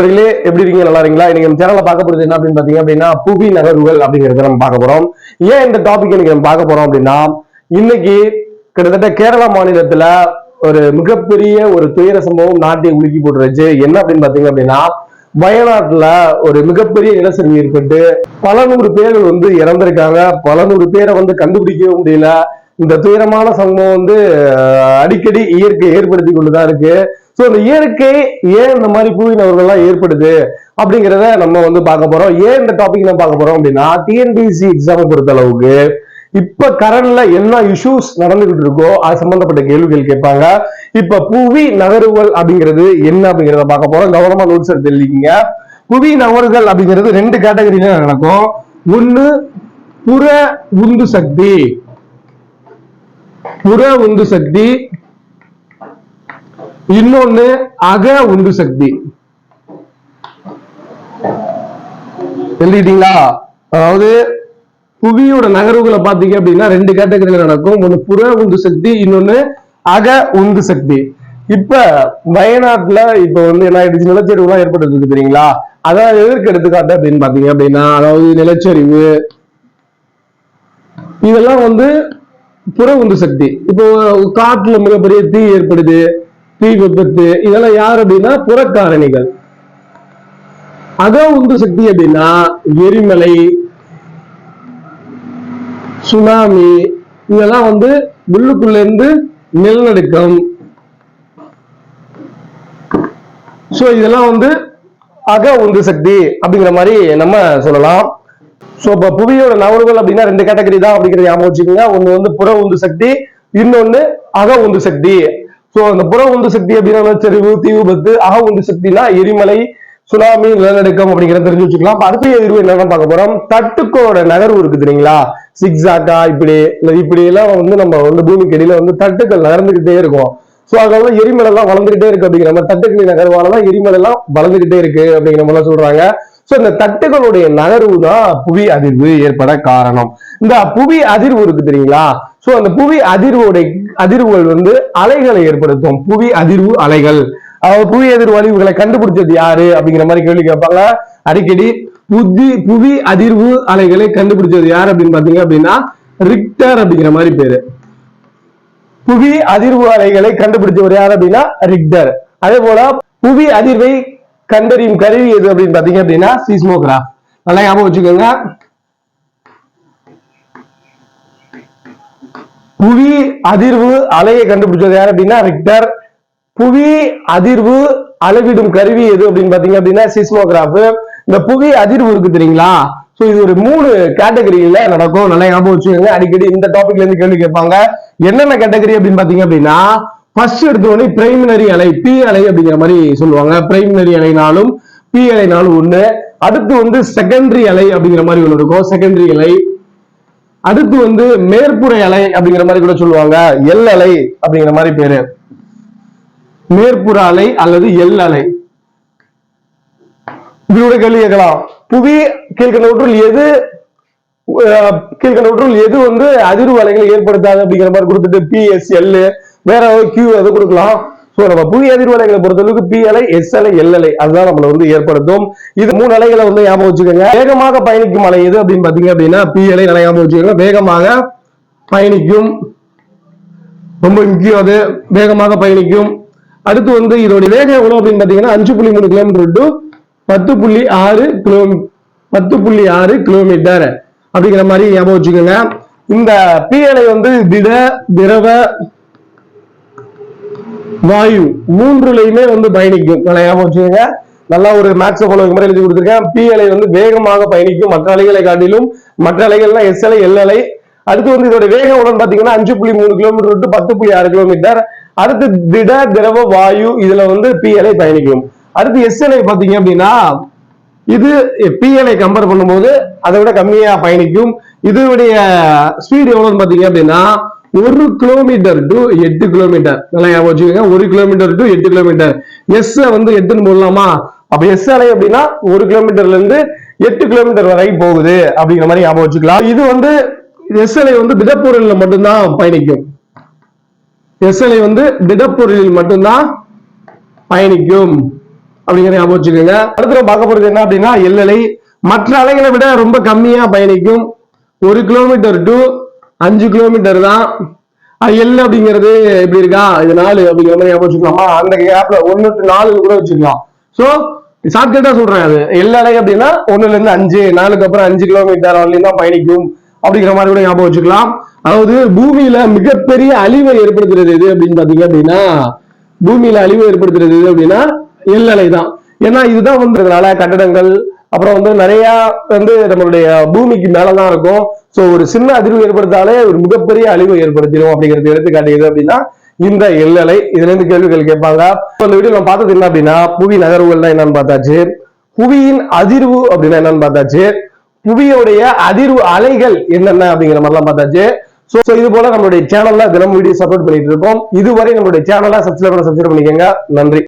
நண்பர்களே எப்படி இருக்கீங்க? நல்லா இருக்கீங்களா? இன்னைக்கு நம்ம சேனல்ல பார்க்க போறது என்ன அப்படின்னு பாத்தீங்க அப்படின்னா புவி நகர்வுகள் அப்படிங்கறத நம்ம பார்க்க போறோம். ஏன் இந்த டாபிக் இன்னைக்கு நம்ம பார்க்க போறோம் அப்படின்னா இன்னைக்கு கிட்டத்தட்ட கேரளா மாநிலத்துல ஒரு மிகப்பெரிய ஒரு துயர சம்பவம் நாட்டை உலுக்கி போட்டுருச்சு. என்ன அப்படின்னு பாத்தீங்க அப்படின்னா வயநாட்டுல ஒரு மிகப்பெரிய நிலச்சரிவு ஏற்பட்டு பல நூறு பேர்கள் வந்து இறந்திருக்காங்க. பல நூறு பேரை வந்து கண்டுபிடிக்கவே முடியல. இந்த துயரமான சம்பவம் வந்து அடிக்கடி இயற்கை ஏற்படுத்தி கொண்டுதான் இருக்கு. ஸோ இந்த இயற்கை ஏன் இந்த மாதிரி புவியினவர்கள்லாம் ஏற்படுது அப்படிங்கிறத நம்ம வந்து பார்க்க போறோம். ஏன் இந்த டாபிக் நம்ம பார்க்க போறோம் அப்படின்னா டிஎன்பிசி எக்ஸாமை பொறுத்த அளவுக்கு இப்ப கரண்ட்ல என்ன இஷ்யூஸ் நடந்துகிட்டு இருக்கோ அது சம்பந்தப்பட்ட கேள்விகள் கேட்பாங்க. இப்ப புவி நகர்வுகள் அப்படிங்கிறது என்ன அப்படிங்கிறத பார்க்க போறோம். கவனமா நோட்ஸ் எடுத்து எழுதிக்கங்க. புவி நகர்வுகள் அப்படிங்கிறது ரெண்டு கேட்டகரியில நடக்கும். ஒண்ணு புற உந்து சக்தி. புற உந்து சக்தி இன்னொன்னு அக உந்து சக்தி. எழுதிட்டீங்களா? அதாவது புவியோட நகர்வுகளை பாத்தீங்க அப்படின்னா ரெண்டு கேட்டகரியில நடக்கும். ஒண்ணு புற உந்து சக்தி இன்னொன்னு அக உந்து சக்தி. இப்ப வயநாட்டுல இப்ப வந்து என்ன ஆயிடுச்சு? நிலச்சரிவு எல்லாம் ஏற்பட்டு இருக்கு தெரியுங்களா? அதான் எதற்கு எடுத்துக்காட்டு அப்படின்னு பாத்தீங்க அப்படின்னா அதாவது நிலச்சரிவு. இதெல்லாம் வந்து புற உந்து சக்தி. இப்போ காட்டுல மிகப்பெரிய தீ ஏற்படுது. தீ விபத்து இதெல்லாம் யார் அப்படின்னா புறக்காரணிகள். அக உந்து சக்தி அப்படின்னா எரிமலை சுனாமி இதெல்லாம் வந்து உள்ளுக்குள்ள இருந்து நிலநடுக்கம். சோ இதெல்லாம் வந்து அக உந்து சக்தி அப்படிங்கிற மாதிரி நம்ம சொல்லலாம். சோ இப்ப புவியோட நகர்வுகள் அப்படின்னா ரெண்டு கேட்டகரி தான் அப்படிங்கறத ஞாபகம் வச்சுக்கோங்க. ஒண்ணு வந்து புற உந்து சக்தி இன்னொன்னு அக உந்து சக்தி. சோ அந்த புற உந்து சக்தி அப்படின்னா சரிவு தீ விபத்து அக உந்து சக்தினா எரிமலை சுனாமி நிலநடுக்கம் அப்படிங்கிறத தெரிஞ்சு வச்சுக்கலாம். அப்ப அடுத்த எதிர்வு என்னன்னு பார்க்க போறோம். தட்டுக்கோட நகர்வு இருக்குது தெரியுங்களா? சிக்ஸாக்கா இப்படி இல்ல இப்படி எல்லாம் வந்து நம்ம வந்து பூமிக்கு இடையில வந்து தட்டுக்கள் நகர்ந்துகிட்டே இருக்கும். சோ அதனால எரிமலை எல்லாம் வளர்ந்துகிட்டே இருக்கு அப்படிங்கிற மாதிரி தட்டுக்களின் நகர்வாலதான் எரிமலை எல்லாம் வளர்ந்துகிட்டே இருக்கு அப்படிங்கிற மாதிரி சொல்றாங்க. சோ இந்த தட்டுகளுடைய நகர்வு தான் புவி அதிர்வு ஏற்பட காரணம். இந்த புவி அதிர்வு இருக்கு தெரியுங்களா? சோ அந்த புவி அதிர்வோட அதிர்வுகள் வந்து அலைகளை ஏற்படுத்தும். புவி அதிர்வு அலைகள். புவி அதிர்வு அழிவுகளை கண்டுபிடிச்சது யாரு? அப்படிங்கிற மாதிரி கேள்வி கேட்பாங்க அடிக்கடி புத்தி புவி அதிர்வு அலைகளை கண்டுபிடிச்சது யார் அப்படின்னு பாத்தீங்க அப்படின்னா ரிக்டர் அப்படிங்கிற மாதிரி பேரு. புவி அதிர்வு அலைகளை கண்டுபிடிச்சவர் யார் அப்படின்னா ரிக்டர். அதே போல புவி அதிர்வை கண்டறியும் கருவி எது அப்படின்னு பாத்தீங்க அப்படின்னா சீஸ்மோகிராஃப். நல்லா ஞாபகம் வச்சுக்கோங்க. புவி அதிர்வு அலையை கண்டுபிடிச்சது யார் அப்படின்னா ரிக்டர். புவி அதிர்வு அளவிடும் கருவி எது அப்படின்னு பாத்தீங்க அப்படின்னா சிஸ்மோகிராஃப் இந்த புவி அதிர்வு இருக்கு தெரியுங்களா? ஸோ இது ஒரு மூணு கேட்டகரியில நடக்கும். நல்லா ஞாபகம் வச்சுக்கோங்க. அடிக்கடி இந்த டாபிக்ல இருந்து கேள்வி கேட்பாங்க. என்னென்ன கேட்டகரி அப்படின்னு பாத்தீங்க அப்படின்னா ஃபர்ஸ்ட் எடுத்தோடனே பிரைமினரி அலை பி அலை அப்படிங்கிற மாதிரி சொல்லுவாங்க. பிரைமினரி அலைனாலும் பி அலைனாலும் ஒண்ணு. அடுத்து வந்து செகண்டரி அலை அப்படிங்கிற மாதிரி ஒன்று இருக்கும். செகண்டரி அலை அடுத்து வந்து மேற்புற அலை அப்படிங்கிற மாதிரி கூட சொல்லுவாங்க. எல் அலை அப்படிங்கிற மாதிரி பேரு. மேற்புற அலை அல்லது எல் அலை. இதோட கேள்வி கேட்கலாம். புவி கீழ்கண்டவற்றுள் எது அஹ், கீழ்கண்டவற்றுள் எது வந்து அதிர்வு அலைகளை ஏற்படுத்தாது அப்படிங்கிற மாதிரி கொடுத்துட்டு பி எஸ் எல் வேற கியூ எது கொடுக்கலாம்? சோ நம்ம புவி அதிர்வு அலைகளை பொறுத்தளவுக்கு பி அலை எஸ் அலை எல் அலை அதுதான் நம்மள வந்து ஏற்படுத்தும். இது மூணு அலைகளை வந்து ஞாபகம் வச்சுக்கோங்க. வேகமாக பயணிக்கும் அலை எது அப்படின்னு பாத்தீங்க அப்படின்னா பி அலை நல்லா ஞாபகம் வச்சுக்கோங்க. வேகமாக பயணிக்கும். ரொம்ப முக்கியம் அது. வேகமாக பயணிக்கும். அடுத்து வந்து இதோட வேகம் எவ்வளவு அப்படின்னு பாத்தீங்கன்னா அஞ்சு புள்ளி மூணு கிலோமீட்டர் டு பத்து புள்ளி ஆறு கிலோ பத்து புள்ளி ஆறு கிலோமீட்டர் அப்படிங்கிற மாதிரி ஞாபகம் வச்சுக்கோங்க. இந்த பிஎலை வந்து திட திரவ வாயு மூன்றுலையுமே வந்து பயணிக்கும். நல்லா ஞாபகம் வச்சுக்கோங்க. நல்லா ஒரு மேக்ஸ் ஃபாலோ மாதிரி எழுதி கொடுத்துருக்கேன். பி அலை வந்து வேகமாக பயணிக்கும். மற்ற அலைகளை காட்டிலும் மற்ற அலைகள்லாம் எஸ் அலை எல் அலை. அடுத்து வந்து இதோட வேகம் உடன் பாத்தீங்கன்னா அஞ்சு புள்ளி மூணு கிலோமீட்டர் டு பத்து புள்ளி ஆறு கிலோமீட்டர் அடுத்து திட திரவ வாயு இதுல வந்து பி அலை பயணிக்கும். அடுத்து எஸ் அலை பாத்தீங்க அப்படின்னா இது பிஎல்ஐ கம்பேர் பண்ணும்போது அதை விட கம்மியா பயணிக்கும். இதனுடைய ஸ்பீடு எவ்வளவுன்னு பாத்தீங்க அப்படின்னா ஒரு கிலோமீட்டர் டு எட்டு கிலோமீட்டர் நல்லா ஞாபகம் வச்சுக்கோங்க. ஒரு கிலோமீட்டர் டு எட்டு கிலோமீட்டர் எஸ் வந்து எட்டுன்னு போடலாமா? அப்ப எஸ் அலை அப்படின்னா ஒரு கிலோமீட்டர்ல இருந்து எட்டு கிலோமீட்டர் வரை போகுது அப்படிங்கிற மாதிரி ஞாபகம் வச்சுக்கலாம். இது வந்து எஸ் அலை வந்து திடப்பொருள்ல மட்டும்தான் பயணிக்கும். எஸ் அலை வந்து திடப்பொருளில் மட்டும்தான் பயணிக்கும் அப்படிங்கிற ஞாபகம் வச்சுக்கோங்க. அடுத்த பார்க்க போறது என்ன அப்படின்னா எல்லலை மற்ற அலைகளை விட ரொம்ப கம்மியா பயணிக்கும். ஒரு கிலோமீட்டர் டு அஞ்சு கிலோமீட்டர் தான். எல் அப்படிங்கிறது எப்படி இருக்கா? இது நாலு அப்படிங்கிற மாதிரி ஞாபகம் வச்சுக்கலாமா? அந்த கேப்ல ஒன்னு டு நாலு கூட வச்சுக்கலாம். சோ ஷார்ட்கட்டா சொல்றேன் அது. எல் அலை அப்படின்னா ஒண்ணுல இருந்து அஞ்சு நாலுக்கு அப்புறம் அஞ்சு கிலோமீட்டர் வரலையும் தான் பயணிக்கும் அப்படிங்கிற மாதிரி கூட ஞாபகம் வச்சுக்கலாம். அதாவது பூமியில மிகப்பெரிய அழிவை ஏற்படுத்துறது எது அப்படின்னு பாத்தீங்க அப்படின்னா பூமியில அழிவை ஏற்படுத்துறது எது அப்படின்னா எல்லலை தான். ஏன்னா இதுதான் வந்ததுனால கட்டடங்கள் அப்புறம் வந்து நிறைய வந்து நம்மளுடைய பூமிக்கு மேலதான் இருக்கும். சோ ஒரு சின்ன அதிர்வு ஏற்படுத்தாலே ஒரு மிகப்பெரிய அழிவு ஏற்படுத்திடும் அப்படிங்கிறது எடுத்துக்காட்டுது அப்படின்னா இந்த எல்லலை இதுல இருந்து கேள்விகள் கேட்பாங்க இப்ப இந்த வீடியோ நம்ம பார்த்தது என்ன அப்படின்னா புவி நகர்வுகள்னா என்னன்னு பார்த்தாச்சு. புவியின் அதிர்வு அப்படின்னா என்னன்னு பார்த்தாச்சு. புவியோடைய அதிர்வு அலைகள் என்னென்ன அப்படிங்கிற மாதிரிலாம் பார்த்தாச்சு. சோ இது போல நம்மளுடைய சேனல்ல தினம் வீடியோ சப்போர்ட் பண்ணிட்டு இருக்கோம். இதுவரை நம்மளுடைய சேனலை சப்ஸ்கிரைப் பண்ண சப்ஸ்கிரைப் பண்ணிக்கோங்க. நன்றி.